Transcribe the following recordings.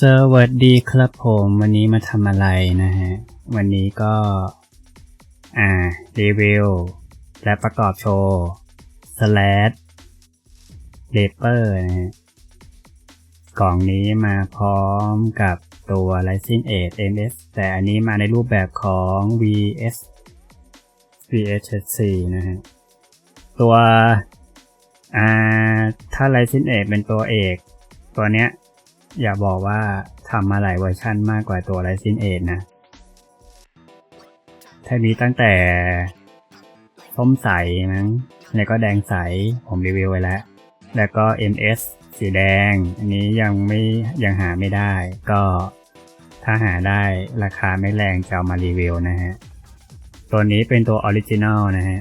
สวัสดีครับผมวันนี้มาทำอะไรนะฮะ วันนี้ก็ อ่ารีวิว และประกอบโชว์ slash r a p e r นะฮะ กล่องนี้มาพร้อมกับตัว Rising Edge MS แต่อันนี้มาในรูปแบบของ VS VHC นะฮะ ตัว อ่า ถ้า Rising Edge เป็นตัวเอก ตัวเนี้ย อย่าบอกว่าทำมาหลายเวอร์ชันมากกว่าตัว Rising Edge นะถ้ามีตั้งแต่ส้มใสมั้งแล้วก็แดงใสผมรีวิวไว้แล้ว แล้วก็ MS สีแดง อันนี้ยังไม่ยังหาไม่ได้ ก็ถ้าหาได้ราคาไม่แรงจะเอามารีวิวนะฮะ ตัวนี้เป็นตัวออริจินอลนะฮะ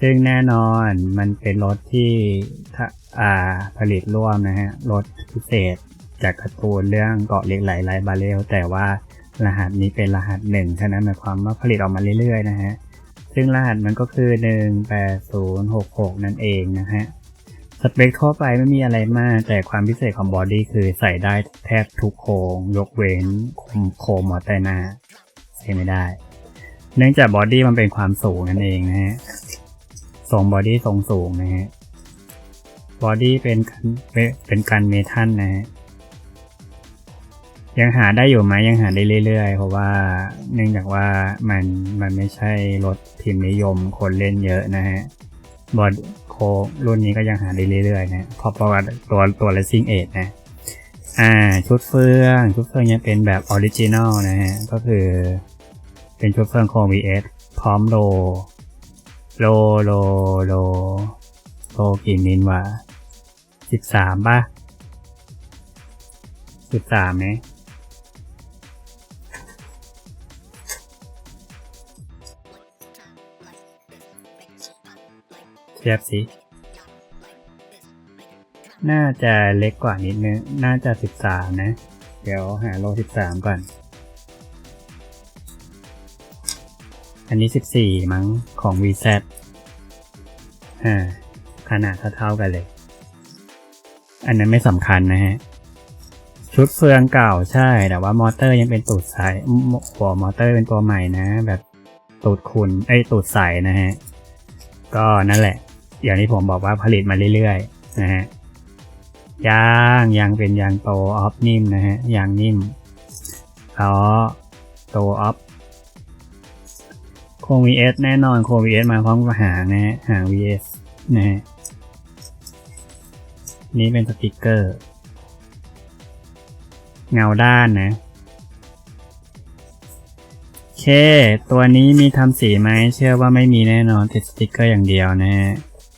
ซึ่งแน่นอนมันเป็นรถที่ถ้า ผลิตร่วมนะฮะรถพิเศษจากการ์ตูนเรื่องเกาะเหล็กไหลไลบาเรลแต่ว่ารหัสนี้เป็นรหัสหนึ่งฉะนั้นหมายความว่าผลิตออกมาเรื่อยๆนะฮะซึ่งรหัสมันก็คือ 18066 นั่นเองนะฮะสเปคทั่วไปไม่มีอะไรมาก แต่ความพิเศษของบอดี้คือใส่ได้แทบทุกโครงยกเว้นโคมมอเตนาใส่ไม่ได้ เนื่องจากบอดี้มันเป็นความสูงนั่นเองนะฮะทรงบอดี้ทรงสูงนะฮะ บอดี้เป็นเป็นการเมทัลนะฮะยังหาได้อยู่ไหมยังหาได้เรื่อยๆ เพราะว่าเนื่องจากว่ามันมันไม่ใช่รถพิมพ์นิยมคนเล่นเยอะนะฮะบอดโครุ่นนี้ก็ยังหาได้เรื่อยๆนะพราะเพระว่าตัวตัว Racing Edge นะอ่าชุดเฟืองชุดเฟืองยังเป็นแบบออริจินอลนะฮะก็คือเป็นชุดเฟืองโค VS พร้อมโลโลโลโลโลกี่มิลวะ สิบสามป่ะสิบสามไหมเทียบสิ น่าจะเล็กกว่านิดนึง น่าจะสิบสามนะ เดี๋ยวหาโลสิบสามก่อน อันนี้สิบสี่มั้งของ VZ อ่าขนาดเท่าๆกันเลย อันนั้นไม่สำคัญนะฮะ ชุดเฟืองเก่าใช่ แต่ว่ามอเตอร์ยังเป็นตูดใสหัวมอเตอร์เป็นตัวใหม่นะ แบบตูดคุณไอ้ตูดใสนะฮะ ก็นั่นแหละ อย่างที่ผมบอกว่าผลิตมาเรื่อยๆนะฮะยางยางเป็นยางโตออฟนิ่มนะฮะยางนิ่มล้อโตออฟโคง VS แน่นอนโคง VS มาพร้อมกับหางนะฮะหาง VS นะฮะ นี่เป็นสติกเกอร์ เงาด้านนะ โอเค ตัวนี้มีทำสีไหมเชื่อว่าไม่มีแน่นอนติดสติกเกอร์อย่างเดียวนะฮะ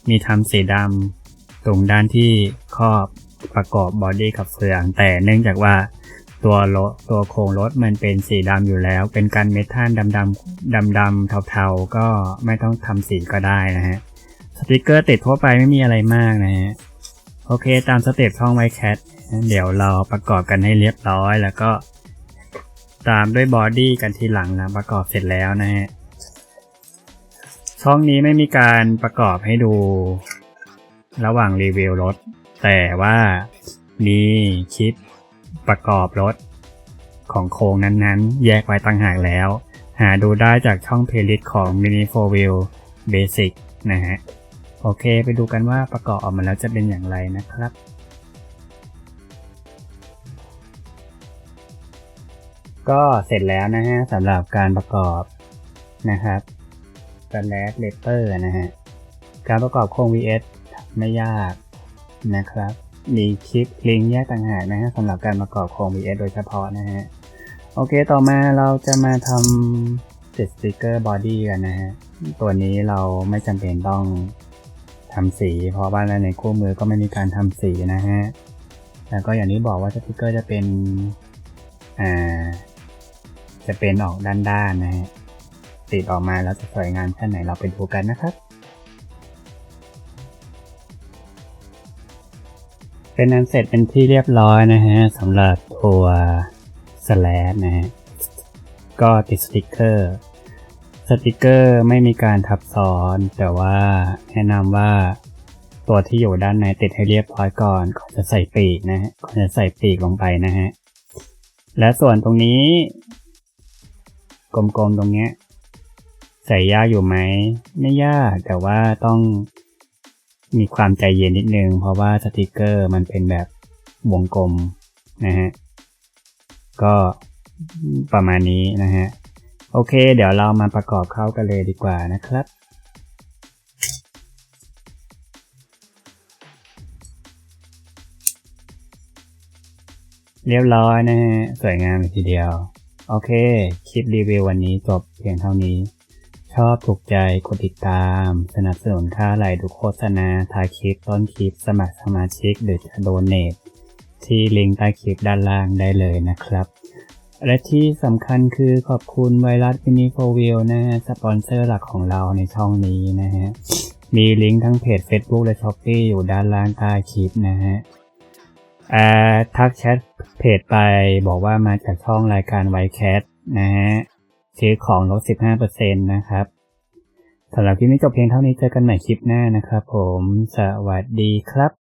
มีทำสีดำตรงด้านที่ครอบประกอบบอดี้กับเฟือง แต่เนื่องจากว่าตัวรถตัวโครงรถมันเป็นสีดำอยู่แล้ว เป็นการเมทัลดำดำดำดำเทาๆ ก็ไม่ต้องทำสีก็ได้นะฮะ สติกเกอร์ติดทั่วไปไม่มีอะไรมากนะฮะ โอเคตามสเต็ปช่องไวแคทเดี๋ยวเราประกอบกันให้เรียบร้อย แล้วก็ตามด้วยบอดี้กันทีหลังนะประกอบเสร็จแล้วนะฮะช่องนี้ไม่มีการประกอบให้ดูระหว่างรีวิวรถ แต่ว่ามีคลิปประกอบรถของโครงนั้นๆ แยกไว้ต่างหากแล้ว หาดูได้จากช่องเพลย์ลิสต์ของ Mini 4 Wheel Basic นะฮะ โอเค ไปดูกันว่าประกอบออกมาแล้วจะเป็นอย่างไรนะครับ ก็เสร็จแล้วนะฮะสำหรับการประกอบนะครับ s l a s h l e t t e r นะฮะ การประกอบโครง VS ไม่ยากนะครับ มีคลิปลิงก์แยกต่างหากนะฮะสำหรับการประกอบโครง VS โดยเฉพาะนะฮะ โอเค ต่อมาเราจะมาทำติดสติกเกอร์บอดี้กันนะฮะ ตัวนี้เราไม่จำเป็นต้อง ทำสี เพราะว่าในคู่มือก็ไม่มีการทำสีนะฮะ แล้วก็อย่างที่บอกว่าสติกเกอร์จะเป็น อ่า จะเป็นออกด้านๆนะฮะ ติดออกมาแล้วจะสวยงามแค่ไหนเราไปดูกันนะครับเป็นอันเสร็จเป็นที่เรียบร้อยนะฮะสำหรับตัวสแลดนะฮะ ก็ติดสติกเกอร์ สติกเกอร์ไม่มีการทับซ้อน แต่ว่าแนะนำว่าตัวที่อยู่ด้านในติดให้เรียบร้อยก่อนก่อนจะใส่ปีกนะฮะก่อนจะใส่ปีกลงไปนะฮะ และส่วนตรงนี้ กลมๆตรงเนี้ย ใส่ยากอยู่ไหม ไม่ยากแต่ว่าต้องมีความใจเย็นนิดนึง เพราะว่าสติกเกอร์มันเป็นแบบวงกลมนะฮะ ก็ประมาณนี้นะฮะ โอเค เดี๋ยวเรามาประกอบเข้ากันเลยดีกว่านะครับ เรียบร้อยนะฮะสวยงามเลยทีเดียว โอเค คลิปรีวิววันนี้จบเพียงเท่านี้ ชอบถูกใจกดติดตาม สนับสนุนค่าไหลดูโฆษณาทายคลิปต้นคลิปสมัครสมาชิกหรือจะโดเนทที่ลิงก์ใต้คลิปด้านล่างได้เลยนะครับ และที่สำคัญคือขอบคุณไวรัสมินิโฟวิลนะฮะสปอนเซอร์หลักของเราในช่องนี้นะฮะ มีลิงก์ทั้งเพจ Facebook และ s h อ p e e อยู่ด้านล่างใต้คลิปนะฮะอ่าทักแชทเพจไปบอกว่ามาจากช่องรายการไวแคทนะฮะซื้อของลด 15%นะครับสำหรับคลิปนี้จบเพียงเท่านี้เจอกันใหม่คลิปหน้านะครับผม สวัสดีครับ